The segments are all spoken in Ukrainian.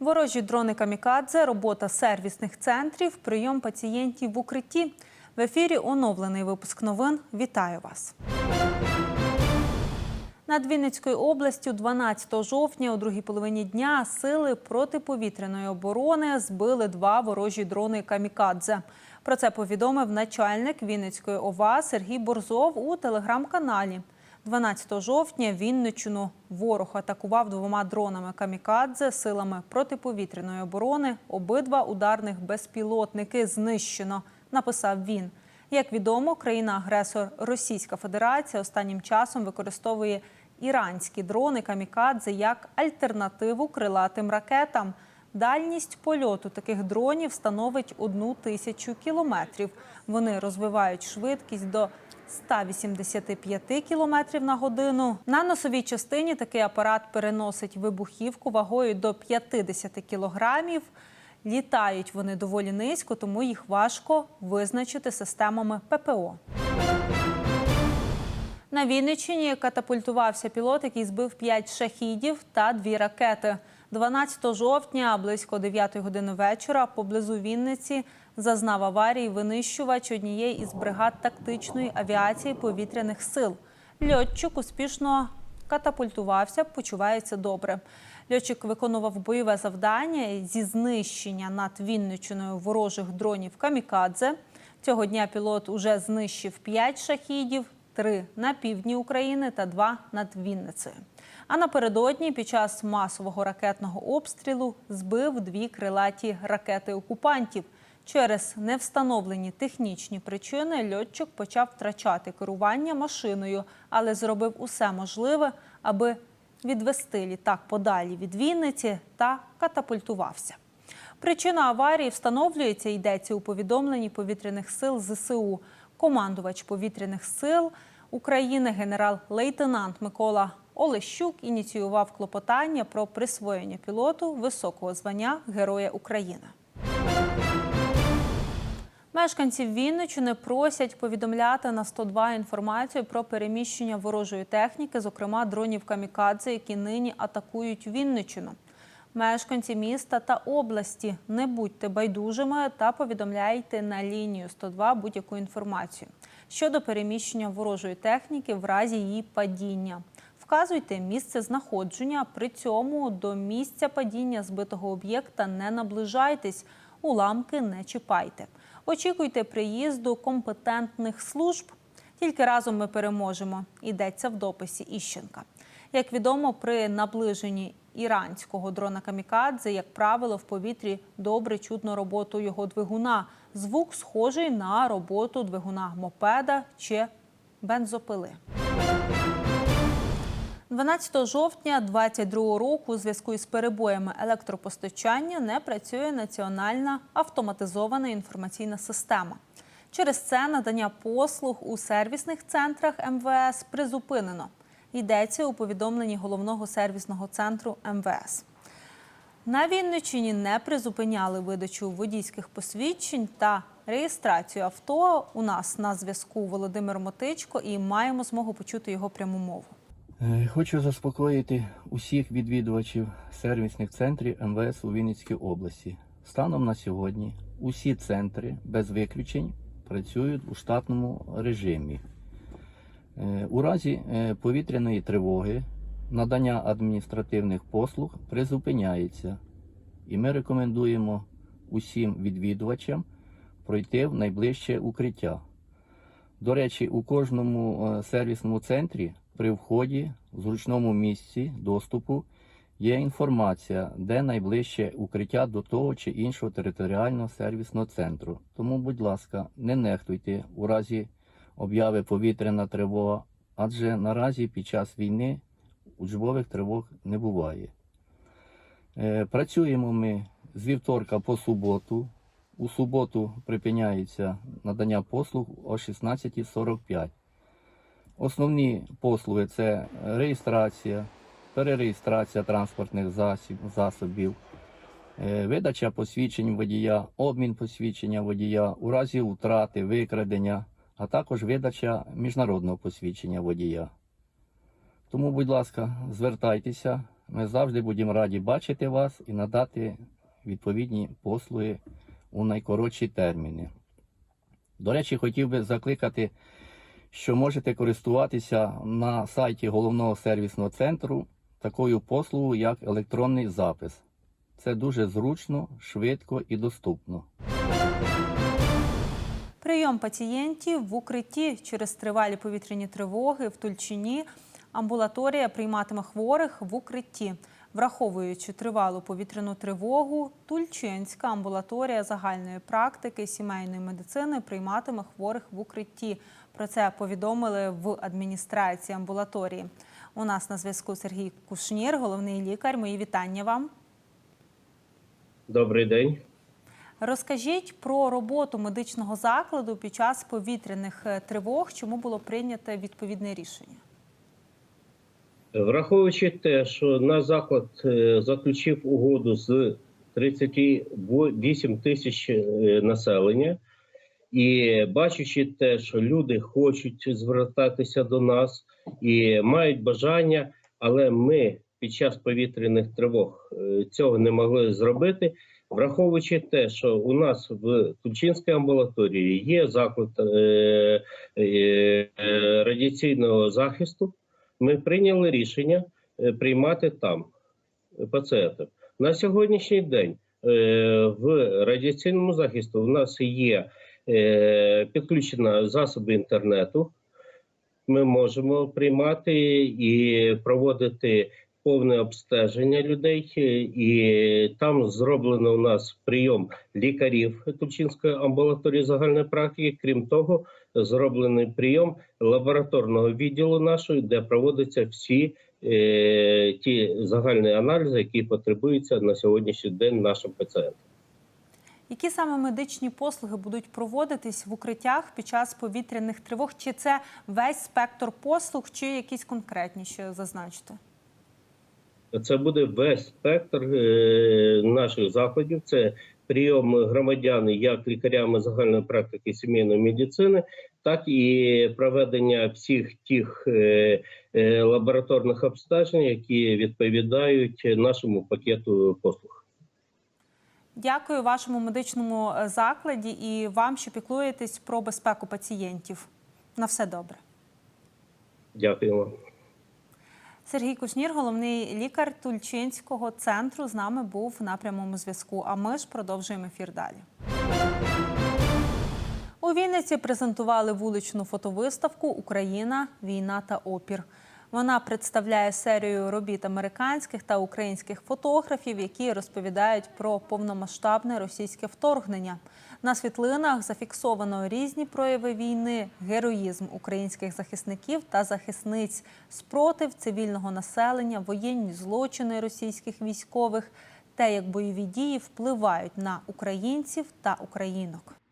Ворожі дрони камікадзе, робота сервісних центрів, прийом пацієнтів в укритті. В ефірі оновлений випуск новин. Вітаю вас. Над Вінницькою областю 12 жовтня у другій половині дня сили протиповітряної оборони збили два ворожі дрони камікадзе. Про це повідомив начальник Вінницької ОВА Сергій Борзов у телеграм-каналі. 12 жовтня Вінниччину ворог атакував двома дронами камікадзе силами протиповітряної оборони. Обидва ударних безпілотники знищено, написав він. Як відомо, країна-агресор Російська Федерація останнім часом використовує іранські дрони камікадзе як альтернативу крилатим ракетам. Дальність польоту таких дронів становить одну тисячу кілометрів. Вони розвивають швидкість до 185 кілометрів на годину. На носовій частині такий апарат переносить вибухівку вагою до 50 кілограмів. Літають вони доволі низько, тому їх важко визначити системами ППО. На Вінниччині катапультувався пілот, який збив 5 шахідів та дві ракети. 12 жовтня, близько 9 години вечора, поблизу Вінниці зазнав аварії винищувач однієї із бригад тактичної авіації повітряних сил. Льотчик успішно катапультувався, почувається добре. Льотчик виконував бойове завдання зі знищення над Вінниччиною ворожих дронів камікадзе. Цього дня пілот уже знищив 5 шахідів, 3 на півдні України та 2 над Вінницею. А напередодні під час масового ракетного обстрілу збив дві крилаті ракети окупантів. Через невстановлені технічні причини льотчик почав втрачати керування машиною, але зробив усе можливе, аби відвести літак подалі від Вінниці та катапультувався. Причина аварії встановлюється, йдеться у повідомленні повітряних сил ЗСУ. Командувач повітряних сил України генерал-лейтенант Микола Олещук ініціював клопотання про присвоєння пілоту високого звання Героя України. Мешканців Вінничини просять повідомляти на 102 інформацію про переміщення ворожої техніки, зокрема дронів камікадзе, які нині атакують Вінничину. Мешканці міста та області не будьте байдужими та повідомляйте на лінію 102 будь-яку інформацію щодо переміщення ворожої техніки в разі її падіння. Вказуйте місце знаходження. При цьому до місця падіння збитого об'єкта не наближайтесь, уламки не чіпайте. Очікуйте приїзду компетентних служб. Тільки разом ми переможемо. Йдеться в дописі Іщенка. Як відомо, при наближенні іранського дрона камікадзе, як правило, в повітрі добре чутно роботу його двигуна. Звук схожий на роботу двигуна мопеда чи бензопили. 12 жовтня 2022 року у зв'язку із перебоями електропостачання не працює національна автоматизована інформаційна система. Через це надання послуг у сервісних центрах МВС призупинено. Йдеться у повідомленні головного сервісного центру МВС. На Вінниччині не призупиняли видачу водійських посвідчень та реєстрацію авто. У нас на зв'язку Володимир Мотичко і маємо змогу почути його пряму мову. Е, Хочу заспокоїти усіх відвідувачів сервісних центрів МВС у Вінницькій області. Станом на сьогодні усі центри без виключень працюють у штатному режимі. Е, У разі е, повітряної тривоги надання адміністративних послуг призупиняється, і ми рекомендуємо усім відвідувачам пройти в найближче укриття. До речі, у кожному е, сервісному центрі при вході в зручному місці доступу є інформація, де найближче укриття до того чи іншого територіального сервісного центру. Тому, будь ласка, не нехтуйте у разі обяви повітряна тривога, адже наразі під час війни учбових тривог не буває. Е, Працюємо ми з вівторка по суботу. У суботу припиняється надання послуг о 16.45. Основні послуги це реєстрація, перереєстрація транспортних засобів, е, видача посвідчень водія, обмін посвідчення водія у разі втрати, викрадення, а також видача міжнародного посвідчення водія. Тому, будь ласка, звертайтеся. Ми завжди будемо раді бачити вас і надати відповідні послуги у найкоротші терміни. До речі, хотів би закликати, що можете користуватися на сайті головного сервісного центру такою послугою, як електронний запис. Це дуже зручно, швидко і доступно. Прийом пацієнтів в укритті через тривалі повітряні тривоги в Тульчині. Амбулаторія прийматиме хворих в укритті. Враховуючи тривалу повітряну тривогу, Тульчинська амбулаторія загальної практики сімейної медицини прийматиме хворих в укритті. Про це повідомили в адміністрації амбулаторії. У нас на зв'язку Сергій Кушнір, головний лікар. Мої вітання вам. Добрий день. Розкажіть про роботу медичного закладу під час повітряних е, тривог, чому було прийнято відповідне рішення. Враховуючи те, що наш заклад е, заключив угоду з 38 тисяч е, населення, і бачачи те, що люди хочуть звертатися до нас і мають бажання, але ми під час повітряних тривог цього не могли зробити. Враховуючи те, що у нас в Тульчинській амбулаторії є заклад е, е, е, радіаційного захисту, ми прийняли рішення приймати там пацієнтів. На сьогоднішній день в радіаційному захисті у нас є підключено засоби інтернету. Ми можемо приймати і проводити повне обстеження людей, е, і там зроблено у нас прийом лікарів Тульчинської амбулаторії загальної практики. Крім того, зроблений прийом лабораторного відділу нашої, де проводяться всі е, ті загальні аналізи, які потребуються на сьогоднішній день нашим пацієнтам. Які саме медичні послуги будуть проводитись в укриттях під час повітряних тривог? Чи це весь спектр послуг, чи якісь конкретніші зазначити? Це буде весь спектр е, наших заходів. Це прийом громадян як лікарями загальної практики сімейної медицини, так і проведення всіх тих е, е, лабораторних обстежень, які відповідають нашому пакету послуг. Дякую вашому медичному закладі і вам, що піклуєтесь про безпеку пацієнтів. На все добре. Дякуємо. Сергій Кушнір, головний лікар Тульчинського центру, з нами був на прямому зв'язку. А ми ж продовжуємо ефір далі. У Вінниці презентували вуличну фотовиставку Україна, війна та опір. Вона представляє серію робіт американських та українських фотографів, які розповідають про повномасштабне російське вторгнення. На світлинах зафіксовано різні прояви війни, героїзм українських захисників та захисниць, спротив цивільного населення, воєнні злочини російських військових, те, як бойові дії впливають на українців та українок.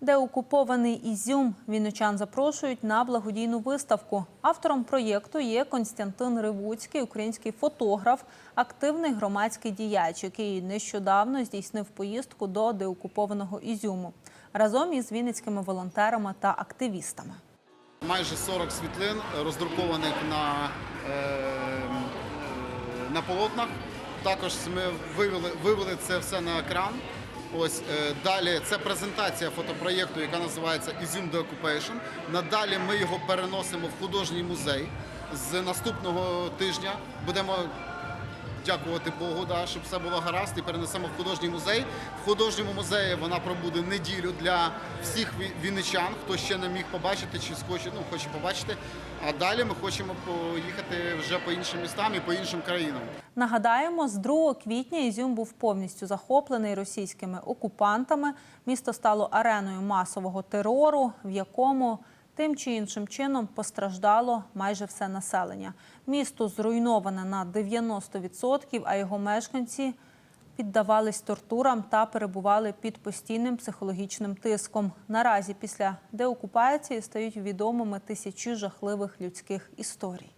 Де окупований Ізюм, вінничан запрошують на благодійну виставку. Автором проєкту є Константин Ривуцький, український фотограф, активний громадський діяч, який нещодавно здійснив поїздку до деокупованого Ізюму разом із вінницькими волонтерами та активістами. Майже 40 світлин роздрукованих на, е, е, на полотнах. Також ми вивели, вивели це все на екран. Ось е, далі це презентація фотопроєкту, яка називається «Ізюм The Occupation. Надалі ми його переносимо в художній музей. З наступного тижня будемо дякувати Богу, да, щоб все було гаразд, і перенесемо в художній музей. В художньому музеї вона пробуде неділю для всіх ві- вінничан, хто ще не міг побачити чи схоче, ну, хоче побачити. А далі ми хочемо поїхати вже по іншим містам і по іншим країнам. Нагадаємо, з 2 квітня Ізюм був повністю захоплений російськими окупантами. Місто стало ареною масового терору, в якому тим чи іншим чином постраждало майже все населення. Місто зруйноване на 90%, а його мешканці піддавались тортурам та перебували під постійним психологічним тиском. Наразі після деокупації стають відомими тисячі жахливих людських історій.